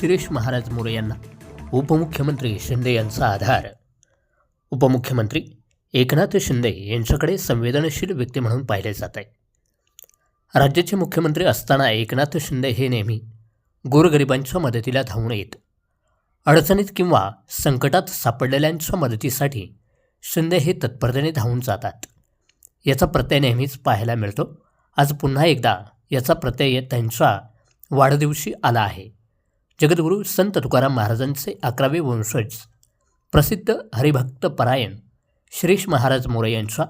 शिरीष महाराज मोरे यांना उपमुख्यमंत्री शिंदे यांचा आधार. उपमुख्यमंत्री एकनाथ शिंदे यांच्याकडे संवेदनशील व्यक्ती म्हणून पाहिले जात आहे. राज्याचे मुख्यमंत्री असताना एकनाथ शिंदे हे नेहमी गोरगरिबांच्या मदतीला धावून येत. अडचणीत किंवा संकटात सापडलेल्यांच्या मदतीसाठी शिंदे हे तत्परतेने धावून जातात. याचा प्रत्यय नेहमीच पाहायला मिळतो. आज पुन्हा एकदा याचा प्रत्यय त्यांच्या वाढदिवशी आला आहे. जगद्गुरू संत तुकाराम महाराजांचे अकरावे वंशज. प्रसिद्ध हरिभक्त परायण श्रीष महाराज मोरे यांच्या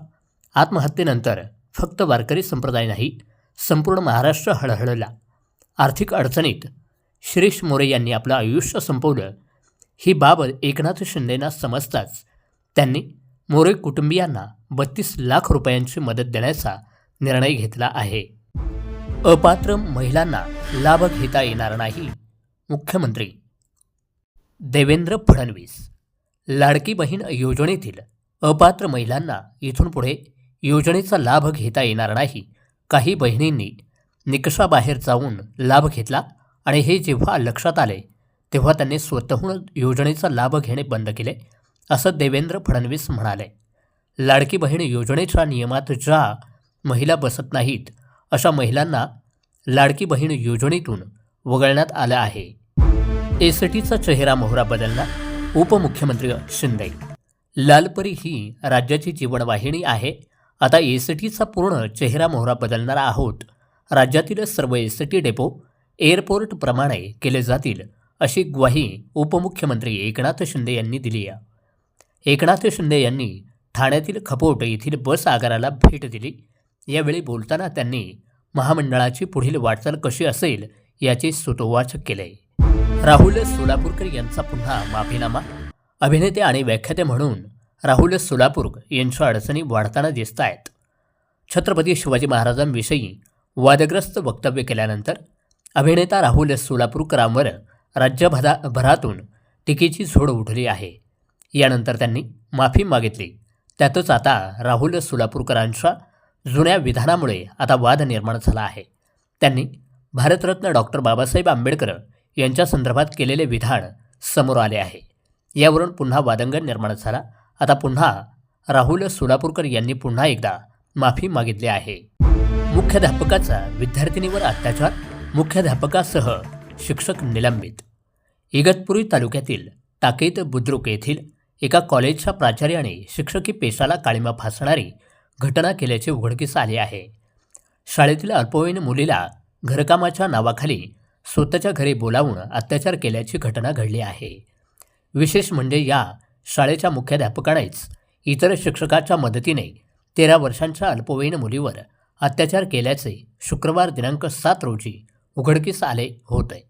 आत्महत्येनंतर फक्त वारकरी संप्रदाय नाही संपूर्ण महाराष्ट्र हळहळला. आर्थिक अडचणीत श्रीष मोरे यांनी आपलं आयुष्य संपवलं. ही बाब एकनाथ शिंदेना समजताच त्यांनी मोरे कुटुंबियांना बत्तीस लाख रुपयांची मदत देण्याचा निर्णय घेतला आहे. अपात्र महिलांना लाभ घेता येणार नाही. मुख्यमंत्री. देवेंद्र फडणवीस. लाडकी बहीण योजनेतील अपात्र महिलांना इथून पुढे योजनेचा लाभ घेता येणार नाही. काही बहिणींनी निकषाबाहेर जाऊन लाभ घेतला आणि हे जेव्हा लक्षात आले तेव्हा त्यांनी स्वतःहून योजनेचा लाभ घेणे बंद केले असं देवेंद्र फडणवीस म्हणाले. लाडकी बहीण योजनेच्या नियमात ज्या महिला बसत नाहीत अशा महिलांना लाडकी बहीण योजनेतून वगळण्यात आलं आहे. एसटीचा चेहरा मोहरा बदलणार उपमुख्यमंत्री शिंदे. लालपरी ही राज्याची जीवनवाहिनी आहे. आता एसटीचा पूर्ण चेहरा मोहरा बदलणार आहोत. राज्यातील सर्व एसटी डेपो एअरपोर्टप्रमाणे केले जातील अशी ग्वाही उपमुख्यमंत्री एकनाथ शिंदे यांनी दिली आहे. एकनाथ शिंदे यांनी ठाण्यातील खपोट येथील बस आगाराला भेट दिली. यावेळी बोलताना त्यांनी महामंडळाची पुढील वाटचाल कशी असेल याचे सुतोवाच केले. राहुल सोलापूरकर यांचा पुन्हा माफीनामा. अभिनेते आणि व्याख्याते म्हणून राहुल सोलापूर यांच्या अडचणी वाढताना दिसत आहेत छत्रपती शिवाजी महाराजांविषयी वादग्रस्त वक्तव्य केल्यानंतर अभिनेता राहुल सोलापूरकरांवर राज्यभरा भरातून टीकेची झोड उठली आहे. यानंतर त्यांनी माफी मागितली. त्यातच आता राहुल सोलापूरकरांच्या जुन्या विधानामुळे आता वाद निर्माण झाला आहे. त्यांनी भारतरत्न डॉक्टर बाबासाहेब आंबेडकर यांच्या संदर्भात केलेले विधान समोर आले आहे. यावरून पुन्हा वादंगण निर्माण झाला. आता पुन्हा राहुल सोलापूरकर यांनी पुन्हा एकदा माफी मागितली आहे. मुख्याध्यापकाचा विद्यार्थिनीवर अत्याचार मुख्याध्यापकासह शिक्षक निलंबित. इगतपुरी तालुक्यातील टाकेत बुद्रुक येथील एका कॉलेजच्या प्राचार्याने शिक्षकी पेशाला काळिमा फासणारी घटना केल्याचे उघडकीस आले आहे. शाळेतील अल्पवयीन मुलीला घरकामाच्या नावाखाली स्वतःच्या घरी बोलावून अत्याचार केल्याची घटना घडली आहे. विशेष म्हणजे या शाळेच्या मुख्याध्यापकानेच इतर शिक्षकाच्या मदतीने तेरा वर्षांच्या अल्पवयीन मुलीवर अत्याचार केल्याचे शुक्रवार दिनांक सात रोजी उघडकीस आले होते.